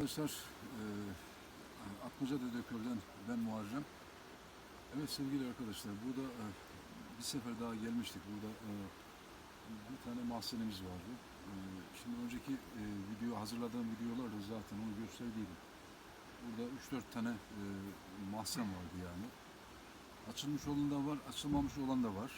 Arkadaşlar, e, Atmaca Dedeköylü'den ben Muharrem. Evet sevgili arkadaşlar, burada e, bir sefer daha gelmiştik. Burada e, bir tane mahzenemiz vardı. E, şimdi önceki e, video, hazırladığım videolarda zaten onu gösterdiydim. Burada 3-4 tane e, mahzen vardı yani. Açılmış olan da var, açılmamış olan da var.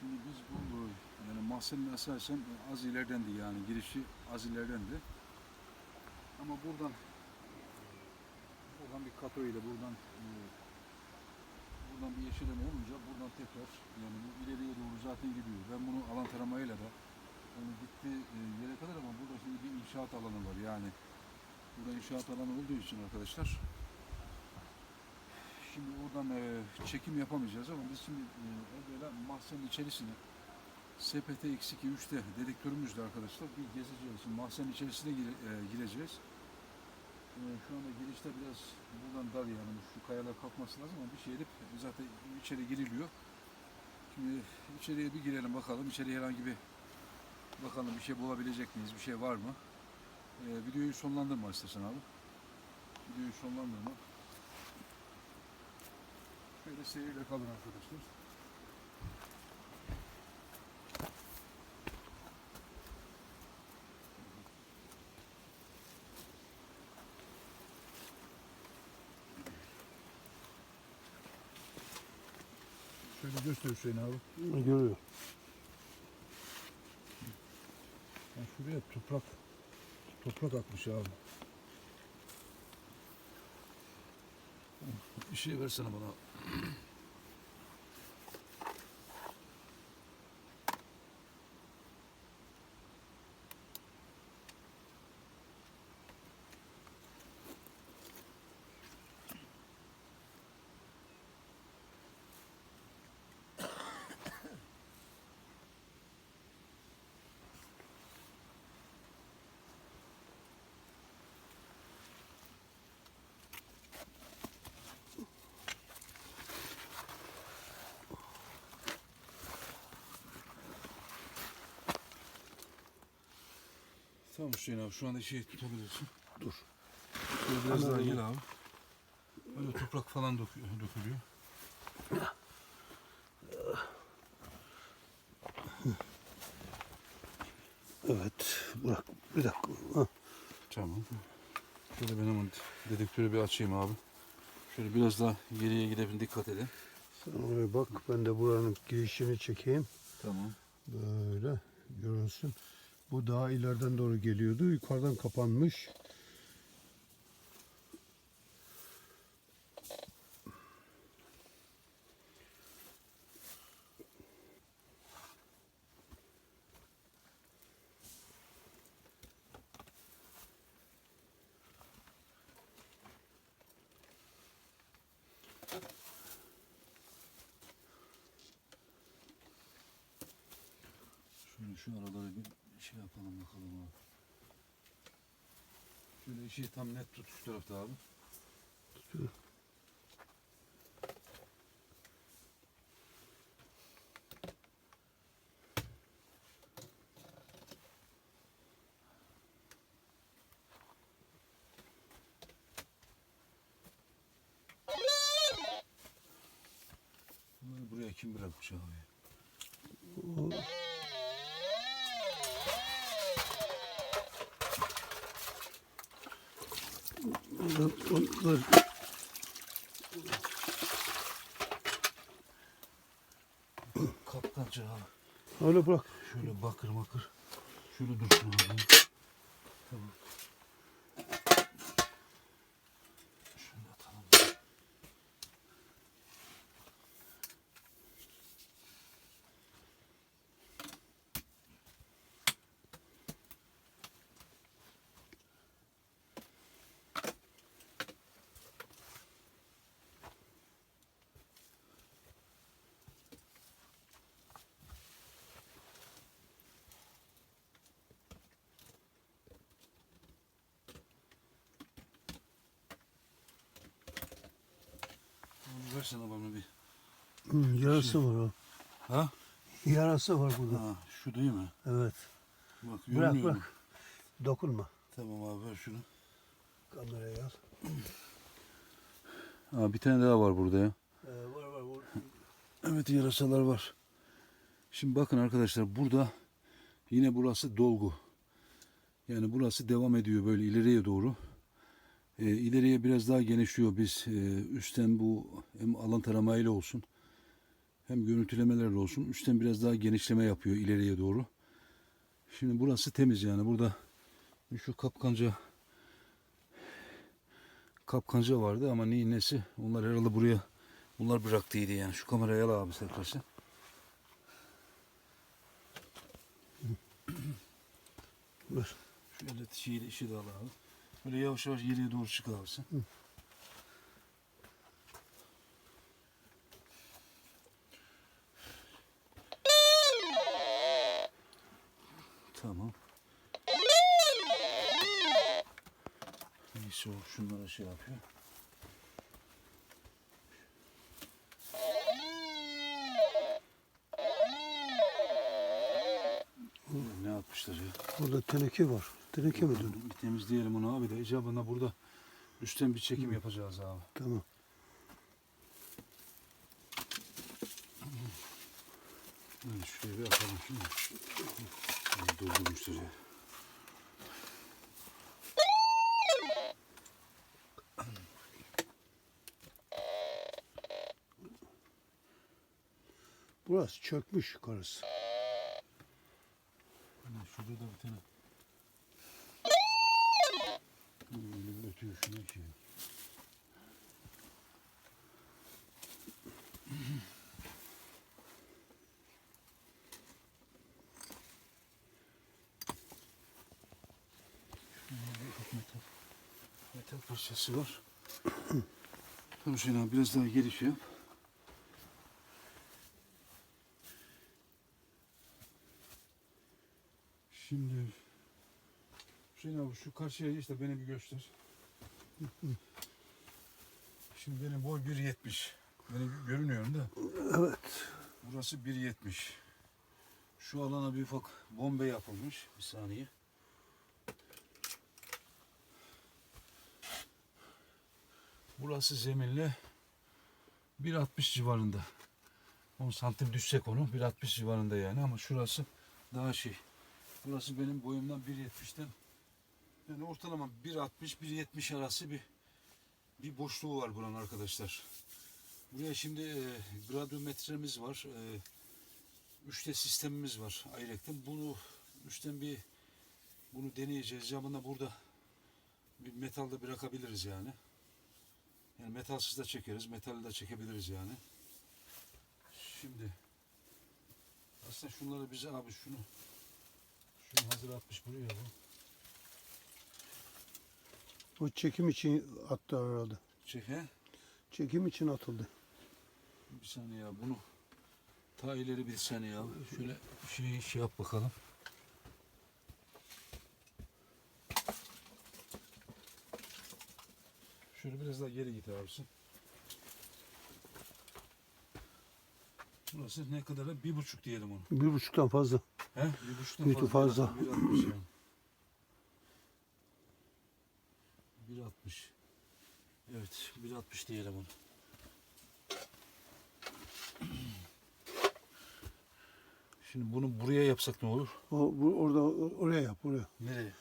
Şimdi biz bu e, yani mahzenin esasen az ileridendi yani girişi az ileridendi. Ama buradan buradan bir kato ile buradan e, buradan bir yeşileme olunca buradan tekrar yani bu ileriye doğru zaten gidiyor. Ben bunu alan taramayla da onu gitti e, yere kadar ama burada şimdi bir inşaat alanı var yani. Burada inşaat alanı olduğu için arkadaşlar şimdi oradan e, çekim yapamayacağız ama biz şimdi e, evvela mahzenin içerisine SPT X2 3'te dedektörümüzle arkadaşlar bir gezeceğiz. Şimdi mahzenin içerisine gire- e, gireceğiz. E, şu anda girişte biraz buradan dar yani şu kayalar kalkması lazım ama bir şey edip zaten içeri giriliyor. Şimdi içeriye bir girelim bakalım. İçeri herhangi bir bakalım bir şey bulabilecek miyiz? Bir şey var mı? E, videoyu sonlandırma istersen abi. Videoyu sonlandırma. Şöyle seyirle kalın arkadaşlar. Şöyle göster Hüseyin abi. Görüyor. Yani şuraya toprak toprak atmış abi. Bir şey versene bana. Tamam Hüseyin abi şu anda şey tutabilirsin. Dur. Şöyle biraz Hemen daha gel abi. Böyle toprak falan dökü- dökülüyor. Evet. Bırak. Bir dakika. Tamam. Şöyle ben hemen dedektörü bir açayım abi. Şöyle biraz daha geriye gidelim dikkat edin. Sen oraya bak. Ben de buranın girişini çekeyim. Tamam. Böyle görünsün. Bu daha ileriden doğru geliyordu. Yukarıdan kapanmış. Şöyle şu araları bir şey yapalım bakalım abi. Şöyle işi tam net tut şu tarafta abi. Tutuyor. Bunları buraya kim bırakmış abi? Oradan- Öyle bırak. Şöyle bakır bakır. Şöyle dursun abi. Tamam. Şöyle atalım. Onu versene bana bir. Hı, yarası var o. Ha? Yarası var burada. Ha, şu değil mi? Evet. Bak Bırak bırak. Dokunma. Tamam abi ver şunu. Kamerayı al. Aa, bir tane daha var burada ya. Ee, var var. var. Evet yarasalar var. Şimdi bakın arkadaşlar burada yine burası dolgu. Yani burası devam ediyor böyle ileriye doğru. Ee, ileriye biraz daha genişliyor. Biz e, üstten bu hem alan taramayla olsun hem görüntülemelerle olsun üstten biraz daha genişleme yapıyor ileriye doğru. Şimdi burası temiz yani burada şu kapkanca kapkanca vardı ama neyin nesi onlar herhalde buraya Bunlar bıraktıydı yani. Şu kamerayı al abi Ver. Şu elle şeyi, işi de al abi. Böyle yavaş yavaş geriye doğru çık abi sen. Tamam. Neyse o şunlara şey yapıyor. Ne yapmışlar ya? Burada teneke var. Teneke mi dönüyor? Bir temizleyelim onu abi de icabında burada üstten bir çekim yapacağız abi. Tamam. Evet, şuraya bir atalım şimdi. Doldurmuştur ya. Burası çökmüş yukarısı. Hani şurada da bir tane. Ufak metal, metal parçası var. Dur Hüseyin biraz daha geri şey yap. Şimdi Hüseyin abi şu karşıya işte beni bir göster. Şimdi benim boy 1.70. Beni görünüyorum da. Evet. Burası 1.70. Şu alana bir ufak bombe yapılmış. Bir saniye. Burası zeminle 1.60 civarında. 10 santim düşsek onu 1.60 civarında yani ama şurası daha şey. Burası benim boyumdan 1.70'ten yani ortalama 1.60-1.70 arası bir bir boşluğu var buranın arkadaşlar. Buraya şimdi e, gradometremiz var. E, üçte sistemimiz var ayrıca. Bunu üçten bir bunu deneyeceğiz. Camına burada bir metalda bırakabiliriz yani. Yani metalsiz de çekeriz, metalli de çekebiliriz yani. Şimdi aslında şunları bize abi şunu şunu hazır atmış buraya bu. O çekim için attı herhalde. Çek he? Çekim için atıldı. Bir saniye ya bunu ta ileri bir saniye ya. Şöyle şey, şey yap bakalım. Şöyle biraz daha geri git abisi. Burası ne kadar? Bir buçuk diyelim onu. Bir buçuktan fazla. He? Bir buçuktan Bir fazla. fazla. Bir altmış yani. Bir altmış. Evet, bir altmış diyelim onu. Şimdi bunu buraya yapsak ne olur? O bu, orada oraya yap oraya. Nereye?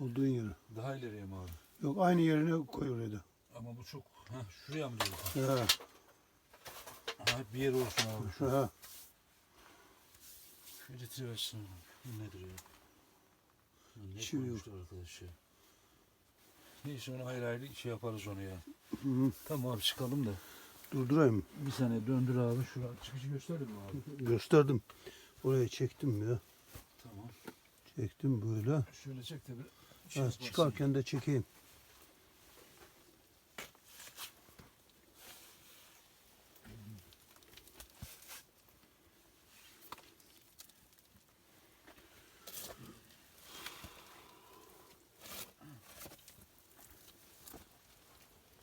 Olduğun yere. Daha ileriye mi abi? Yok aynı yerine koy oraya da. Ama bu çok... Ha, şuraya mı diyorsun? Ha, Ha, bir yer olsun abi. Şu, ha. şu getiriversin. Bu nedir ya? Ne Çivi yok. koymuşlar arkadaş ya? Neyse onu ayrı ayrı şey yaparız onu ya. Hı -hı. Tamam abi çıkalım da. Durdurayım. Bir saniye döndür abi. Şuraya çıkışı gösterdin mi abi? Gösterdim. Oraya çektim ya. Tamam. Çektim böyle. Şöyle çek de bir Ha, çıkarken de çekeyim.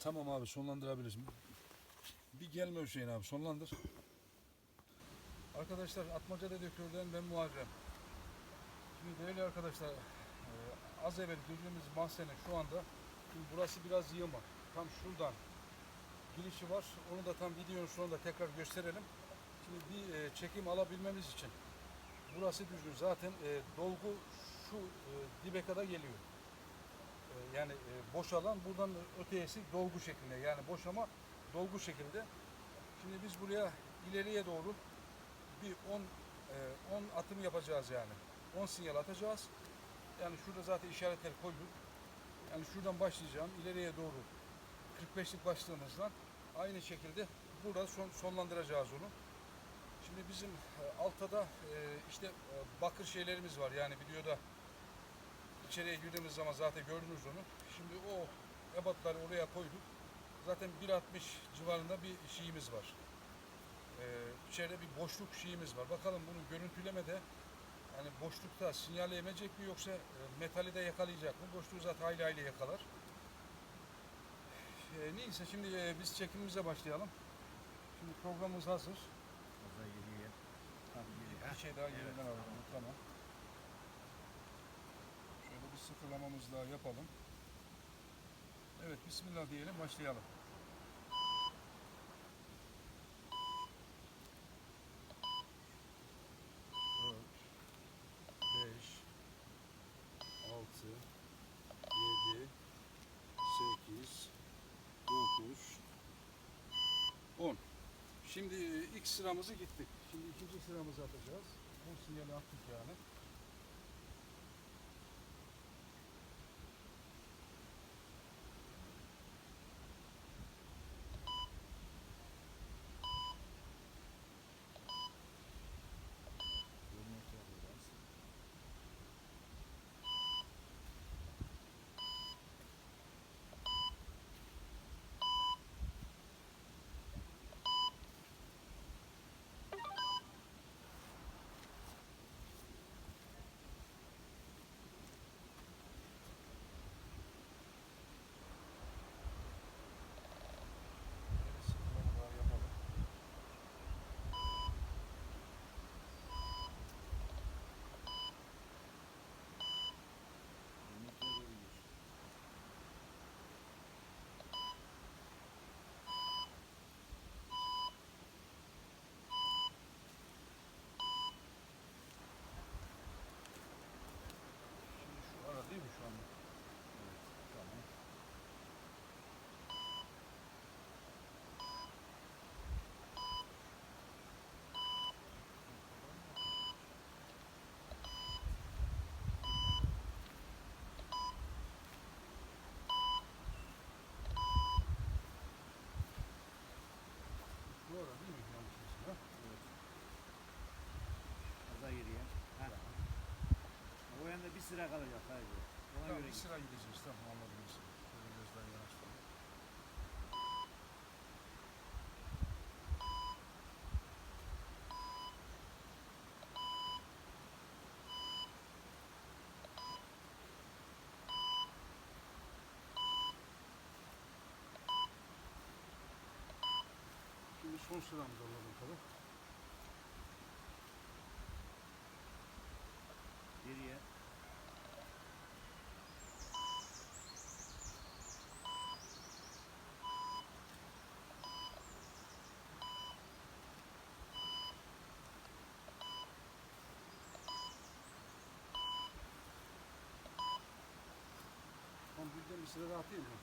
Tamam abi sonlandırabiliriz. Bir gelme Hüseyin abi sonlandır. Arkadaşlar Atmaca Dedektör'den ben Muharrem. Şimdi değerli arkadaşlar e, az evvel girdiğimiz mahzenin şu anda Şimdi burası biraz yığma. Tam şuradan girişi var. Onu da tam videonun sonunda tekrar gösterelim. Şimdi bir e, çekim alabilmemiz için burası düzgün. Zaten e, dolgu şu dibe kadar geliyor. E, yani e, boş alan buradan öteyesi dolgu şeklinde. Yani boş ama dolgu şekilde. Şimdi biz buraya ileriye doğru bir 10 e, 10 atım yapacağız yani. 10 sinyal atacağız. Yani şurada zaten işaretler koyduk. Yani şuradan başlayacağım. ileriye doğru 45'lik başladığımızdan aynı şekilde burada son, sonlandıracağız onu. Şimdi bizim e, altta e, işte e, bakır şeylerimiz var. Yani videoda içeriye girdiğimiz zaman zaten gördünüz onu. Şimdi o ebatları oraya koyduk. Zaten 1.60 civarında bir şeyimiz var. Ee, içeride bir boşluk şeyimiz var. Bakalım bunu görüntülemede yani boşlukta sinyali emecek mi yoksa e, metali de yakalayacak mı? Boşluğu zaten hayli hayli yakalar. Ee, neyse şimdi e, biz çekimimize başlayalım. Şimdi programımız hazır. Tam geriye. Bir şey daha yeniden alalım. Tamam. Daha yapalım. Evet, Bismillah diyelim, başlayalım. Dört, beş, altı, yedi, sekiz, dokuz, on. Şimdi ilk sıramızı gittik. Şimdi ikinci sıramızı atacağız. Bu sinyali attık yani. Görüntü alacağız. Şöyle sıfırlama daha yapalım. Görüntü alıyoruz. Şimdi şu ara değil mi şu anda? Evet. Tamam. Bu ara değil mi? Yanlış mısın, ha? Evet. Fazla geriye. Ha. O yanda bir sıra kalacak sadece. Ona Tamam, göre bir git. sıra gideceğiz. Tamam anladım. sıra. Şöyle biraz daha. Şimdi son sıramız Hepsini dağıtayım mı?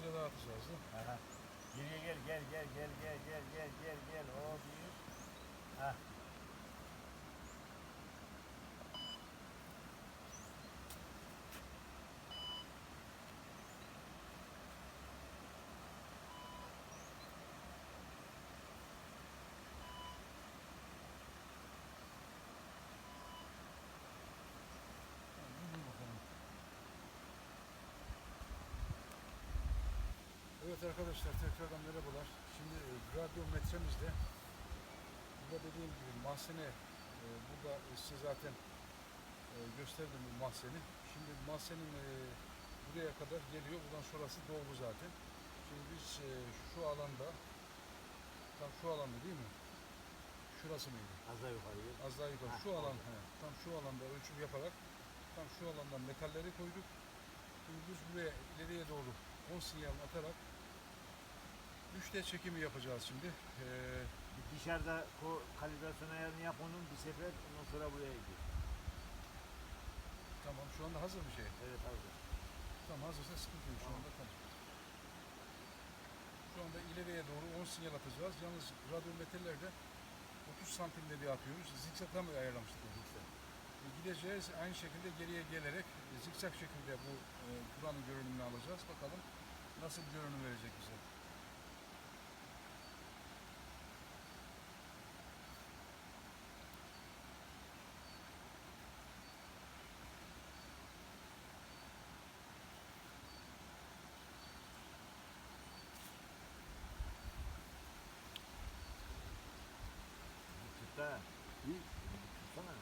Sıra daha atacağız değil mi? Aha. Geriye gel gel gel gel gel gel gel gel gel. O bir. Ha. Evet arkadaşlar tekrardan merhabalar. Şimdi e, radyometremizde burada dediğim gibi mahzene e, burada e, size zaten e, gösterdim bu mahzeni. Şimdi mahzenin e, buraya kadar geliyor. Buradan sonrası dolgu zaten. Şimdi biz e, şu alanda tam şu alanda değil mi? Şurası mıydı? Az daha yukarıya. Az daha yukarı. Ha, Şu alan, he, tam şu alanda ölçüm yaparak tam şu alandan metalleri koyduk. Şimdi biz buraya ileriye doğru 10 sinyal atarak 3D çekimi yapacağız şimdi. Ee, Dışarıda kalibrasyon ayarını yap onun bir sefer ondan sonra buraya gidiyor. tamam şu anda hazır bir şey. Evet hazır. Tamam hazırsa sıkıntı yok şu anda tamam. Şu anda ileriye doğru 10 sinyal atacağız. Yalnız radyometrelerde 30 santimde bir atıyoruz. Zikzakla mı ayarlamıştık? o zikzak? E, Gideceğiz aynı şekilde geriye gelerek e, zikzak şekilde bu e, buranın görünümünü alacağız. Bakalım nasıl bir görünüm verecek bize. Tut da. Hı? Tutsana.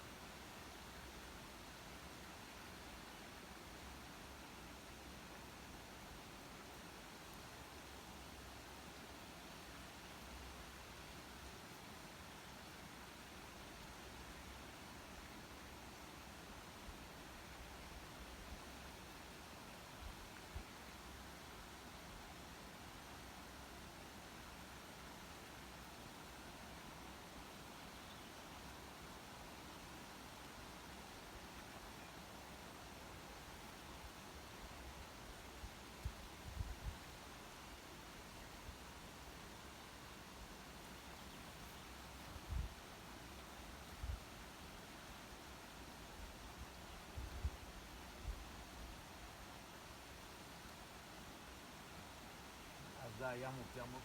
Az daha yamuk yamuk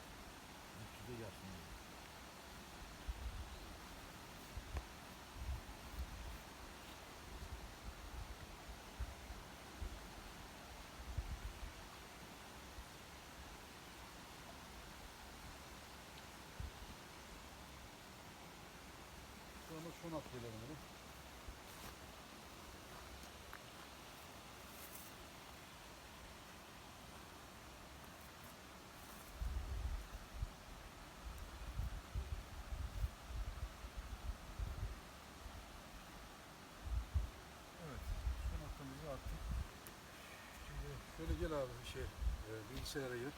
tutacaksın. Şu anda son atıyla bunu. Evet, son atımızı attık. Şimdi abi şey, e, bilgisayara gir.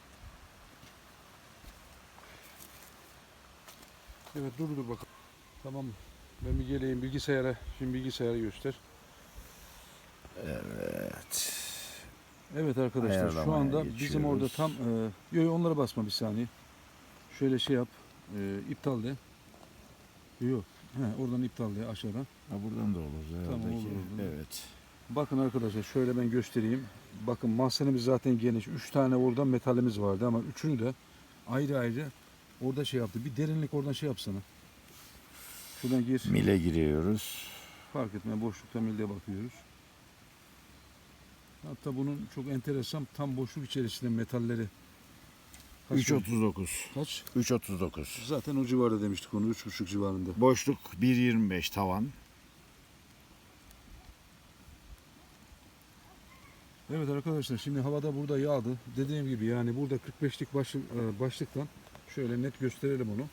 Evet dur dur bakalım. Tamam? Ben bir geleyim bilgisayara. Şimdi bilgisayara göster. Evet. Evet arkadaşlar şu Ayarlamaya anda bizim orada tam e, yo, yo, onlara basma bir saniye. Şöyle şey yap. E, iptal de. Yok. He, oradan iptal de aşağıdan. Ha, buradan da olur herhalde Tamam, olur, ki. olur. Evet. Bakın arkadaşlar şöyle ben göstereyim. Bakın mahzenimiz zaten geniş. 3 tane orada metalimiz vardı ama üçünü de ayrı ayrı orada şey yaptı. Bir derinlik oradan şey yapsana. Şuradan gir. Mile giriyoruz. Fark etme boşlukta milde bakıyoruz. Hatta bunun çok enteresan tam boşluk içerisinde metalleri. Kaç 3.39. Kaç? 3.39. Zaten o civarda demiştik onu 3.5 civarında. Boşluk 1.25 tavan. Evet arkadaşlar şimdi havada burada yağdı. Dediğim gibi yani burada 45'lik başlık, e, başlıktan şöyle net gösterelim onu.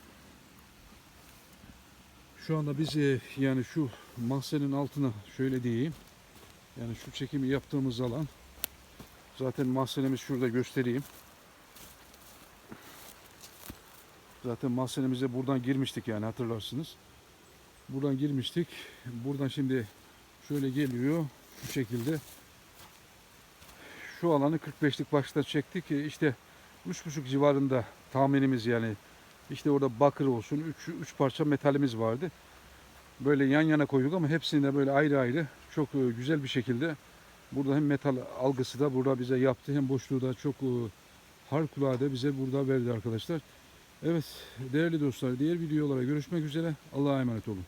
Şu anda biz e, yani şu mahzenin altına şöyle diyeyim. Yani şu çekimi yaptığımız alan zaten mahzenimiz şurada göstereyim. Zaten mahzenimize buradan girmiştik yani hatırlarsınız. Buradan girmiştik. Buradan şimdi şöyle geliyor şu şekilde şu alanı 45'lik başta çektik. İşte 3,5 civarında tahminimiz yani. İşte orada bakır olsun 3 3 parça metalimiz vardı. Böyle yan yana koyduk ama hepsini de böyle ayrı ayrı çok e, güzel bir şekilde burada hem metal algısı da burada bize yaptı hem boşluğu da çok e, harikulade bize burada verdi arkadaşlar. Evet değerli dostlar diğer videolara görüşmek üzere. Allah'a emanet olun.